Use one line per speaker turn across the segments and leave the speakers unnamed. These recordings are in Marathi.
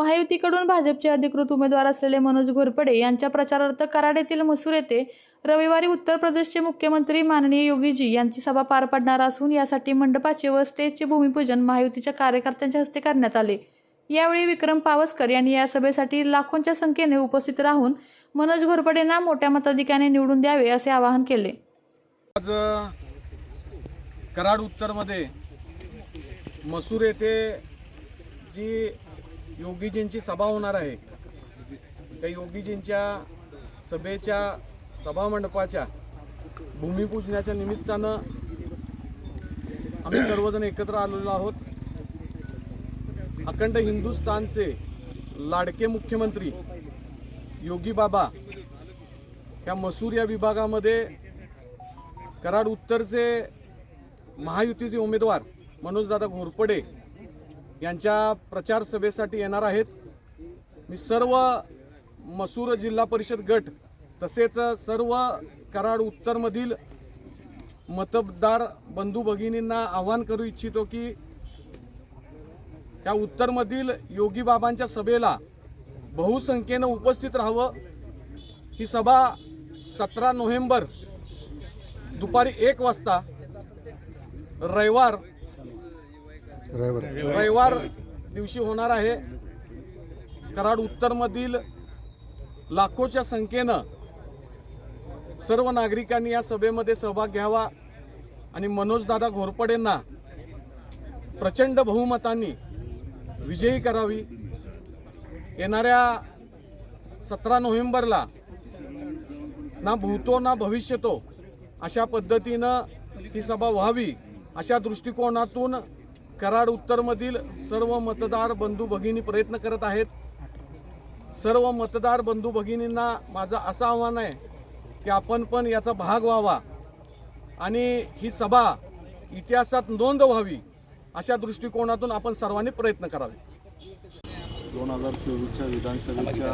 महायुतीकडून भाजपचे अधिकृत उमेदवार असलेले मनोज घोरपडे यांच्या प्रचारार्थ कराड येथील मसूर येथे रविवारी उत्तर प्रदेशचे मुख्यमंत्री माननीय योगीजी यांची सभा पार पडणार असून यासाठी मंडपाचे व स्टेजचे भूमिपूजन महायुतीच्या कार्यकर्त्यांच्या हस्ते करण्यात आले. यावेळी विक्रम पावसकर यांनी या सभेसाठी लाखोंच्या संख्येने उपस्थित राहून मनोज घोरपडेंना मोठ्या मताधिक्याने निवडून द्यावे असे आवाहन केले.
आज कराड उत्तरमध्ये मसूर येथे जी योगीजींची सभा होणार आहे. त्या योगीजींच्या सभेच्या सभामंडपाच्या भूमिपूजनाच्या निमित्तानं आम्ही सर्वजण एकत्र आलेलो आहोत. अखंड हिंदुस्थानचे लाडके मुख्यमंत्री योगी बाबा ह्या मसूर या विभागामध्ये कराड उत्तरचे महायुतीचे उमेदवार मनोजदादा घोरपडे यांच्या प्रचार सभेसाठी येणार आहेत. मी सर्व मसूर जिल्हा परिषद गट तसेच सर्व कराड उत्तरमधील मतदार बंधू भगिनींना आवाहन करू इच्छितो की या उत्तरमधील योगी बाबांच्या सभेला बहुसंख्येनं उपस्थित राहावं. ही सभा सतरा नोव्हेंबर दुपारी एक वाजता रविवार रविवार. दिवशी होणार आहे. कराड उत्तरमधील लाखोच्या संख्येनं सर्व नागरिकांनी या सभेमध्ये सहभाग घ्यावा आणि मनोजदादा घोरपडेंना प्रचंड बहुमतांनी विजयी करावी. येणाऱ्या सतरा नोव्हेंबरला ना भूतो ना भविष्यतो अशा पद्धतीनं ही सभा व्हावी अशा दृष्टिकोनातून कराड उत्तरमधील सर्व मतदार बंधू भगिनी प्रयत्न करत आहेत. सर्व मतदार बंधू भगिनींना माझं असं आव्हान आहे की आपण पण याचा भाग व्हावा आणि ही सभा इतिहासात नोंद व्हावी अशा दृष्टिकोनातून आपण सर्वांनी प्रयत्न करावे.
दोन हजार चोवीसच्या विधानसभेच्या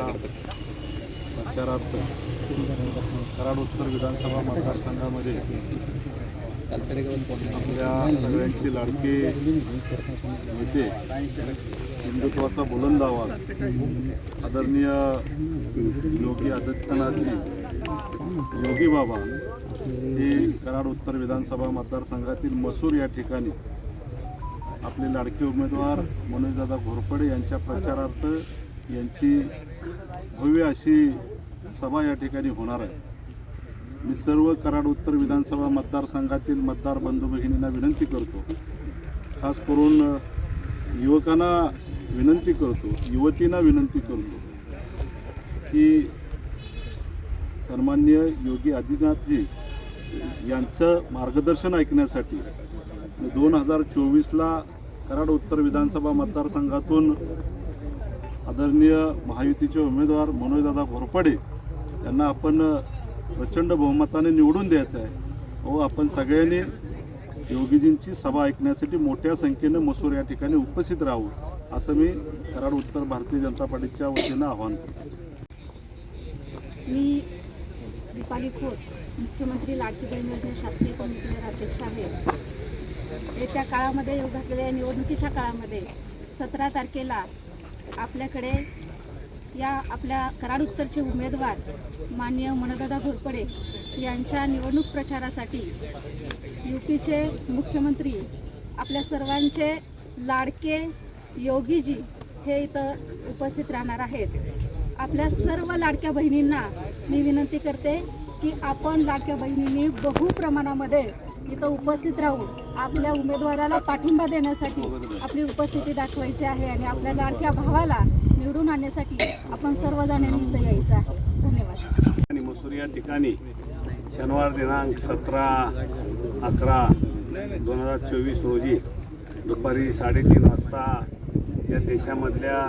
प्रचारार्थ कराड उत्तर विधानसभा मतदारसंघामध्ये आपल्या सगळ्यांचे लाडके नेते हिंदुत्वाचा बुलंद आवाज आदरणीय योगी आदित्यनाथजी योगी बाबा हे कराड उत्तर विधानसभा मतदारसंघातील मसूर या ठिकाणी आपले लाडके उमेदवार मनोजदादा घोरपडे यांच्या प्रचारार्थ यांची भव्य अशी सभा या ठिकाणी होणार आहे. मी सर्व कराड उत्तर विधानसभा मतदारसंघातील मतदार बंधू भगिनींना विनंती करतो. खास करून युवकांना विनंती करतो युवतींना विनंती करतो की सन्मान्य योगी आदित्यनाथजी यांचं मार्गदर्शन ऐकण्यासाठी दोन हजार चोवीसला कराड उत्तर विधानसभा मतदारसंघातून आदरणीय महायुतीचे उमेदवार मनोजदादा घोरपडे यांना आपण प्रचंड बहुमताने निवडून द्यायचं आहे. हो आपण सगळ्यांनी योगीजींची सभा ऐकण्यासाठी मोठ्या संख्येनं मसूर या ठिकाणी उपस्थित राहू असं मी कराड उत्तर भारतीय जनता पार्टीच्या वतीनं आवाहन करतो.
मी दीपाली खोत मुख्यमंत्री लाडकी बहीण योजना शासकीय कमिटीवर अध्यक्ष आहे. येत्या काळामध्ये येऊ घातलेल्या निवडणुकीच्या काळामध्ये सतरा तारखेला आपल्याकडे या आपल्या कराड उत्तरचे उमेदवार माननीय मनदादा घोरपडे यांच्या निवडणूक प्रचारासाठी यू पीचे मुख्यमंत्री आपल्या सर्वांचे लाडके योगीजी हे इथं उपस्थित राहणार आहेत. आपल्या सर्व लाडक्या बहिणींना मी विनंती करते की आपण लाडक्या बहिणींनी बहु प्रमाणामध्ये इथं उपस्थित राहून आपल्या उमेदवाराला पाठिंबा देण्यासाठी आपली उपस्थिती दाखवायची आहे आणि आपल्या लाडक्या भावाला निवडून आणण्यासाठी आपण सर्वजणांनी इथं यायचं आहे. धन्यवाद.
आणि मसूर या ठिकाणी शनिवार दिनांक सतरा अकरा दोन हजार चोवीस रोजी दुपारी साडेतीन वाजता या देशामधल्या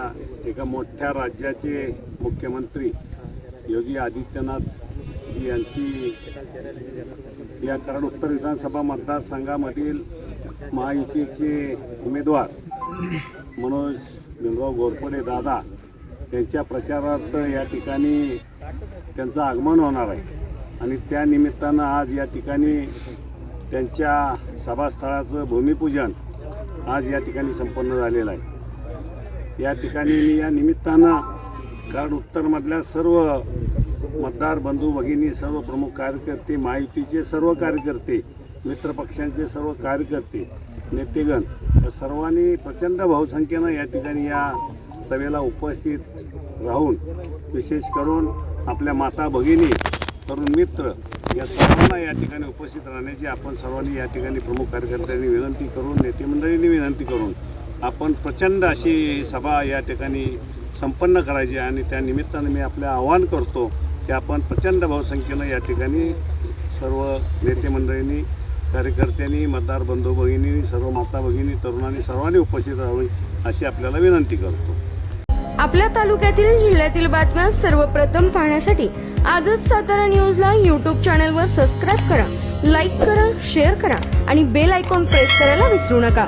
एका मोठ्या राज्याचे मुख्यमंत्री योगी आदित्यनाथ जी यांची या कराड उत्तर विधानसभा मतदारसंघामधील महायुतीचे उमेदवार मनोज भीमराव घोरपडे दादा त्यांच्या प्रचारार्थ या ठिकाणी त्यांचं आगमन होणार आहे. आणि त्या निमित्तानं आज या ठिकाणी त्यांच्या सभास्थळाचं भूमिपूजन आज या ठिकाणी संपन्न झालेलं आहे.
या ठिकाणी मी या निमित्तानं कारण उत्तरमधल्या सर्व मतदार बंधू भगिनी सर्व प्रमुख कार्यकर्ते महायुतीचे सर्व कार्यकर्ते मित्रपक्षांचे सर्व कार्यकर्ते नेतेगण तर सर्वांनी प्रचंड बहुसंख्येनं या ठिकाणी या सभेला उपस्थित राहून विशेष करून आपल्या माता भगिनी तरुण मित्र या सर्वांना या ठिकाणी उपस्थित राहण्याची आपण सर्वांनी या ठिकाणी प्रमुख कार्यकर्त्यांनी विनंती करून नेतेमंडळींनी विनंती करून आपण प्रचंड अशी सभा या ठिकाणी संपन्न करायची आणि त्या निमित्तानं मी आपलं आवाहन करतो की आपण प्रचंड बहुसंख्येनं या ठिकाणी सर्व नेते मंडळींनी कार्यकर्त्यांनी मतदार बंधू भगिनी सर्व माता भगिनी तरुणांनी सर्वांनी उपस्थित राहावी अशी आपल्याला विनंती करतो.
आपल्या तालुक्यातील जिल्ह्यातील बातम्या सर्वप्रथम पाहण्यासाठी आजच सातारा न्यूजला यूट्यूब चॅनलवर सबस्क्राईब करा लाईक करा शेअर करा आणि बेल आयकॉन प्रेस करायला विसरू नका.